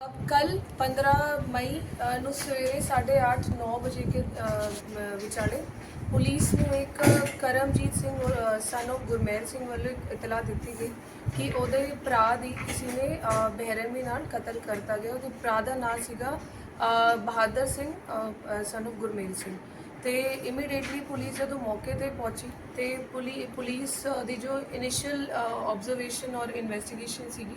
ਕੱਲ 15 ਮਈ ਨੂੰ ਸਵੇਰੇ 8:30 9 ਵਜੇ ਕੇ ਵਿਚਾਲੇ ਪੁਲਿਸ ਨੂੰ ਇੱਕ ਕਰਮਜੀਤ ਸਿੰਘ ਸਨ of ਗੁਰਮੇਲ ਸਿੰਘ ਵੱਲੋਂ ਇੱਕ ਇਤਲਾਹ ਦਿੱਤੀ ਗਈ ਕਿ ਉਹਦੇ ਭਰਾ ਦੀ ਕਿਸੇ ਨੇ ਬਹਿਰਮੀ ਨਾਲ ਕਤਲ ਕਰਤਾ ਗਿਆ। ਉਹਦੇ ਭਰਾ ਦਾ ਨਾਮ ਸੀਗਾ ਬਹਾਦਰ ਸਿੰਘ ਸਨ of ਗੁਰਮੇਲ ਸਿੰਘ। ਤੇ ਇਮੀਡੀਏਟਲੀ ਪੁਲਿਸ ਜਦੋਂ ਮੌਕੇ ਤੇ ਪਹੁੰਚੀ ਤੇ ਪੁਲੀ- ਪੁਲਿਸ ਦੀ ਜੋ ਇਨੀਸ਼ੀਅਲ ਆਬਜ਼ਰਵੇਸ਼ਨ ਔਰ ਇਨਵੈਸਟੀਗੇਸ਼ਨ ਸੀਗੀ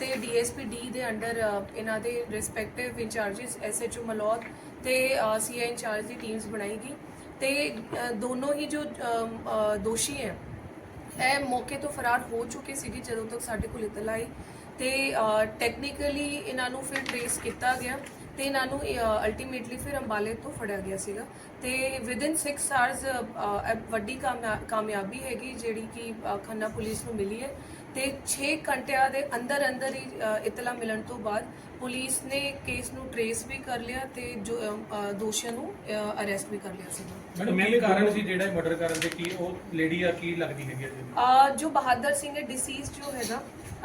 ਤੇ ਡੀਐਸਪੀ ਡੀ ਦੇ ਅੰਡਰ ਇਹਨਾਂ ਦੇ ਰਿਸਪੈਕਟਿਵ ਇੰਚਾਰजेस ਐਸਐਚਓ ਮਲੌਦ ਤੇ ਸੀਆਈ ਇੰਚਾਰਜ ਦੀ ਟੀਮਸ ਬਣਾਈ ਗਈ ਤੇ ਦੋਨੋਂ ਹੀ ਜੋ ਦੋਸ਼ੀ ਹੈ, ਇਹ ਮੌਕੇ ਤੋਂ ਫਰਾਰ ਹੋ ਚੁੱਕੇ ਸੀਗੇ ਜਦੋਂ ਤੱਕ ਸਾਡੇ ਕੋਲ ਇਤਲਾ ਆਈ। ਤੇ ਟੈਕਨੀਕਲੀ ਇਹਨਾਂ ਨੂੰ ਫਿਰ ਟ੍ਰੇਸ ਕੀਤਾ ਗਿਆ ਤੇ ਇਹਨਾਂ ਨੂੰ ਅਲਟੀਮੇਟਲੀ ਫਿਰ ਅੰਬਾਲੇ ਤੋਂ ਫੜਿਆ ਗਿਆ ਸੀਗਾ। ਤੇ ਵਿਦਿਨ 6 ਆਵਰਸ ਵੱਡੀ ਕਾਮਯਾ- ਕਾਮਯਾਬੀ ਹੈਗੀ ਜਿਹੜੀ ਕਿ ਖੰਨਾ ਪੁਲਿਸ ਨੂੰ ਮਿਲੀ ਹੈ। ਤੇ 6 ਘੰਟਿਆਂ ਦੇ ਅੰਦਰ ਅੰਦਰ ਹੀ ਇਤਲਾ ਮਿਲਣ ਤੋਂ ਬਾਅਦ ਪੁਲਿਸ ਨੇ ਕੇਸ ਨੂੰ ਟ੍ਰੇਸ ਵੀ ਕਰ ਲਿਆ ਤੇ ਜੋ ਦੋਸ਼ੀਆਂ ਨੂੰ ਅਰੈਸਟ ਵੀ ਕਰ ਲਿਆ ਸੀਗਾ ਮੈਡਮ ਕੀ ਕਾਰਨ ਸੀ ਜਿਹੜਾ ਮਰਡਰ ਕਰਨ ਦੇ? ਕੀ ਉਹ ਲੇਡੀ ਆ ਕੀ ਲੱਗਦੀ ਹੈਗੀ ਆ? ਜੀ ਬਹਾਦਰ ਸਿੰਘ ਹੈ ਡਿਸੀਜ਼ ਜੋ ਹੈਗਾ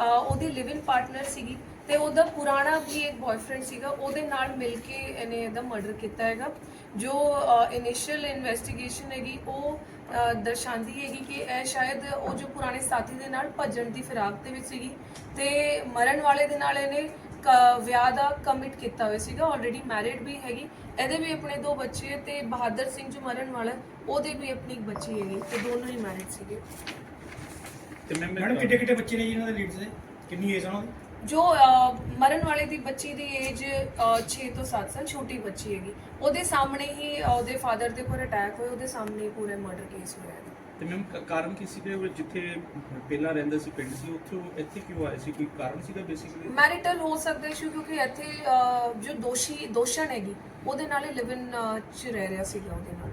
ਉਹਦੀ ਲਿਵ ਇਨ ਪਾਰਟਨਰ ਸੀਗੀ। ਤੇ ਉਹਦਾ ਪੁਰਾਣਾ ਵੀ ਇੱਕ ਬॉयਫ੍ਰੈਂਡ ਸੀਗਾ ਉਹਦੇ ਨਾਲ ਮਿਲ ਕੇ ਇਹਨੇ ਇਹਦਾ ਮਰਡਰ ਕੀਤਾ ਹੈਗਾ। ਜੋ ਇਨੀਸ਼ੀਅਲ ਇਨਵੈਸਟੀਗੇਸ਼ਨ ਹੈਗੀ ਉਹ ਦਰਸਾਉਂਦੀ ਹੈਗੀ ਕਿ ਇਹ ਸ਼ਾਇਦ ਉਹ ਜੋ ਪੁਰਾਣੇ ਸਾਥੀ ਦੇ ਨਾਲ ਭੱਜਣ ਦੀ ਫਿਰਾਕ ਦੇ ਵਿੱਚ ਸੀਗੀ ਤੇ ਮਰਨ ਵਾਲੇ ਦੇ ਨਾਲ ਇਹਨੇ ਕ- ਵਿਆਹ ਦਾ ਕਮਿਟ ਕੀਤਾ ਹੋਇਆ ਸੀਗਾ ਆਲਰੇਡੀ ਮੈਰਿਡ ਵੀ ਹੈਗੀ। ਇਹਦੇ ਵੀ ਆਪਣੇ ਦੋ ਬੱਚੇ ਹੈ ਤੇ ਬਹਾਦਰ ਸਿੰਘ ਜੋ ਮਰਨ ਵਾਲਾ ਹੈ, ਉਹਦੇ ਵੀ ਆਪਣੀ ਇੱਕ ਬੱਚੀ ਹੈਗੀ ਤੇ ਦੋਨੋਂ ਹੀ ਮੈਰਿਡ ਸੀਗੇ। ਤੇ ਮੈਮ ਮੈਡਮ ਕਿੱਡੇ ਕਿੱਡੇ ਬੱਚੇ ਨੇ ਜੀ ਇਹਨਾਂ ਦੇ ਲੀਡਸ ਦੇ? ਕਿੰਨੀ ਏਜ ਉਹਨਾਂ ਦੀ? ਜੋ ਮਰਨ ਵਾਲੇ ਦੀ ਬੱਚੀ ਦੀ ਏਜ 6 ਤੋਂ 7 ਸਾਲ ਛੋਟੀ ਬੱਚੀ ਹੈਗੀ ਉਹਦੇ ਸਾਹਮਣੇ ਹੀ ਉਹਦੇ ਫਾਦਰ ਦੇ ਉੱਪਰ ਅਟੈਕ ਹੋਇਆ ਉਹਦੇ ਸਾਹਮਣੇ ਹੀ ਪੂਰਾ ਮਰਡਰ ਕੇਸ ਹੋਇਆ ਹੈ। ਤੇ ਮੈਮ ਕਾਰਨ ਕੀ ਸੀ ਕਿ ਜਿੱਥੇ ਪਹਿਲਾਂ ਰਹਿੰਦਾ ਸੀ ਪਿੰਡ ਸੀ ਉੱਥੇ ਉਹ ਇੱਥੇ ਕਿਉਂ ਆਏ ਸੀ? ਕੋਈ ਕਾਰਨ ਸੀਗਾ ਬੇਸਿਕਲੀ ਮੈਰਿਟਲ ਹੋ ਸਕਦਾ ਇਸ਼ੂ ਕਿਉਂਕਿ ਇੱਥੇ ਜੋ ਦੋਸ਼ੀ ਦੋਸ਼ਣ ਹੈਗੀ ਉਹਦੇ ਨਾਲ ਹੀ ਲਿਵ ਇਨ ਚ ਰਹਿ ਰਿਹਾ ਸੀਗਾ ਉਹਦੇ ਨਾਲ।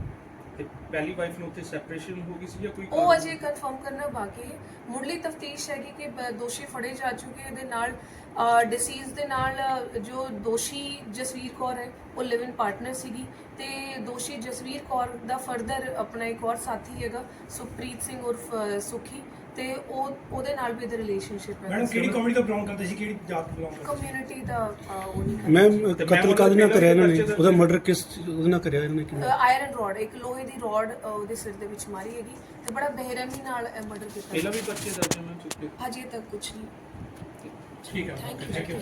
ਤੇ ਪਹਿਲੀ ਵਾਈਫ ਨੂੰ ਉੱਥੇ ਸੈਪਰੇਸ਼ਨ ਹੋ ਗਈ ਸੀ ਜਾਂ ਕੋਈ ਉਹ? ਅਜੇ ਕਨਫਰਮ ਕਰਨਾ ਬਾਕੀ ਹੈ। ਮੁੱਢਲੀ ਤਫਤੀਸ਼ ਹੈਗੀ ਕਿ ਬ- ਦੋਸ਼ੀ ਫੜੇ ਜਾ ਚੁੱਕੇ ਇਹਦੇ ਨਾਲ ਡਿਸੀਜ਼ ਦੇ ਨਾਲ ਅ, ਜੋ ਦੋਸ਼ੀ ਜਸਵੀਰ ਕੌਰ ਹੈ ਉਹ ਲਿਵ ਇਨ ਪਾਰਟਨਰ ਸੀਗੀ। ਤੇ ਦੋਸ਼ੀ ਜਸਵੀਰ ਕੌਰ ਦਾ ਫਰਦਰ ਆਪਣਾ ਇੱਕ ਹੋਰ ਸਾਥੀ ਹੈਗਾ ਸੁਖਪ੍ਰੀਤ ਸਿੰਘ ਉਰਫ ਅ, ਸੁਖੀ। ਤੇ ਉਹ ਉਹਦੇ ਨਾਲ ਵੀ ਇਹਦਾ ਰਿਲੇਸ਼ਨਸ਼ਿਪ ਹੈ। ਮੈਡਮ ਕਿਹੜੀ ਕਮਿਊਨਿਟੀ ਤੋਂ ਬਿਲੋਂਗ ਕਰਦੇ ਸੀ? ਕਿਹੜੀ ਜਾਤ ਤੋਂ ਬਿਲੋਂਗ ਕਰਦੇ ਕਮਿਊਨਿਟੀ ਦਾ ਉਹ ਨਹੀਂ ਮੈਮ ਤੇ ਕਤਲ ਕਾਹਦੇ ਨਾਲ ਕਰਿਆ ਇਹਨਾਂ ਨੇ? ਉਹਦਾ ਮਰਡਰ ਕਿਸ ਉਹਦੇ ਨਾਲ ਕਰਿਆ ਇਹਨਾਂ ਨੇ ਕਿਵੇਂ? ਆਇਰਨ ਰੋਡ ਇੱਕ ਲੋਹੇ ਦੀ ਰੋਡ ਉਹਦੇ ਸਿਰ ਦੇ ਵਿੱਚ ਮਾਰੀ ਹੈਗੀ ਤੇ ਬੜਾ ਬੇਰਹਿਮੀ ਨਾਲ ਮਰਡਰ ਕੀਤਾ ਪਹਿਲਾਂ ਵੀ ਬੱਚੇ ਦਰਜ ਮੈਂ ਚੁੱਕੇ? ਹਜੇ ਤੱਕ ਕੁਝ ਨਹੀਂ। ਠੀਕ ਹੈ. Thank you thank you